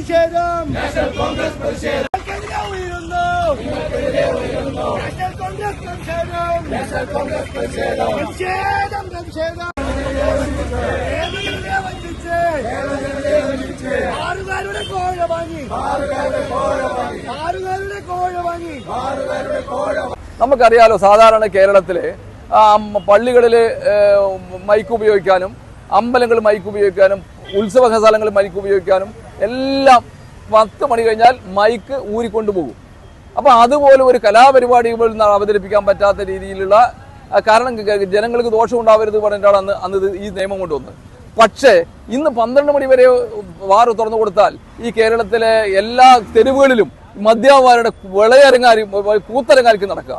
പ്രതിഷേധം. നിങ്ങൾക്കെതിരെ ഉയരുന്നു. നാഷണൽ കോൺഗ്രസ് പ്രതിഷേധം. പ്രതിഷേധം. പ്രതിഷേധം കേരളത്തിലെ വഞ്ചിച്ച് ആറുകാരുടെ കോഴ വാങ്ങി. ആറുകാരുടെ കോഴ വാങ്ങി. നമുക്കറിയാലോ സാധാരണ കേരളത്തിൽ പള്ളികളിൽ മൈക്ക് ഉപയോഗിക്കാനും അമ്പലങ്ങളിൽ മൈക്ക് ഉപയോഗിക്കാനും ഉത്സവ സ്ഥലങ്ങളിൽ മൈക്ക് ഉപയോഗിക്കാനും എല്ലാം പത്ത് മണി കഴിഞ്ഞാൽ മൈക്ക് ഊരിക്കൊണ്ടുപോകും അപ്പൊ അതുപോലെ ഒരു കലാപരിപാടികൾ അവതരിപ്പിക്കാൻ പറ്റാത്ത രീതിയിലുള്ള കാരണം ജനങ്ങൾക്ക് ദോഷം ഉണ്ടാവരുത് പറഞ്ഞിട്ടാണ് അന്ന് അന്ന് ഈ നിയമം കൊണ്ടുവന്നത് പക്ഷേ ഇന്ന് പന്ത്രണ്ട് മണി വരെ വാർ തുറന്നു കൊടുത്താൽ ഈ കേരളത്തിലെ എല്ലാ തെരുവുകളിലും മദ്യാവാരുടെ വിളയരങ്ങാരും കൂത്തരങ്ങാർക്ക് നടക്കുക.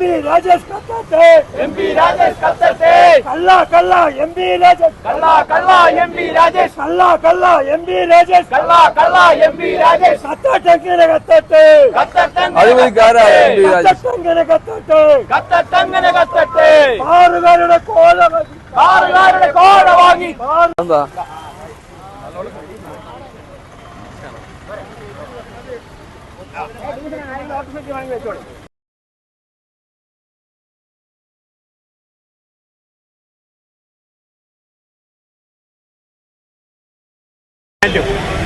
ലേശം മിക്സ് ചെയ്തിട്ട് അയ്യോ മുദ്രയ്ക്കും വിളിക്കും ഇതാണ് ചിലപ്പോ വരിക. എം പി രാജേഷ് കത്തട്ടെ എം പി രാജേഷ് കത്തട്ടെ കള്ള കള്ള എം പി രാജേഷ് കള്ള കള്ള എം പി രാജേഷ് കള്ള കള്ള എം പി രാജേഷ് കള്ള കള്ള എം പി രാജേഷ് കത്തട്ടെങ്ങനെ കത്തട്ടെ രാജേഷ്. കത്തട്ടെങ്ങനെ കത്തട്ടെ കത്തട്ടെങ്ങനെ കത്തട്ടെ ആറുകാരുടെ കോഴ വാങ്ങി ആറുകാരുടെ കോഴ വാങ്ങി എന്താ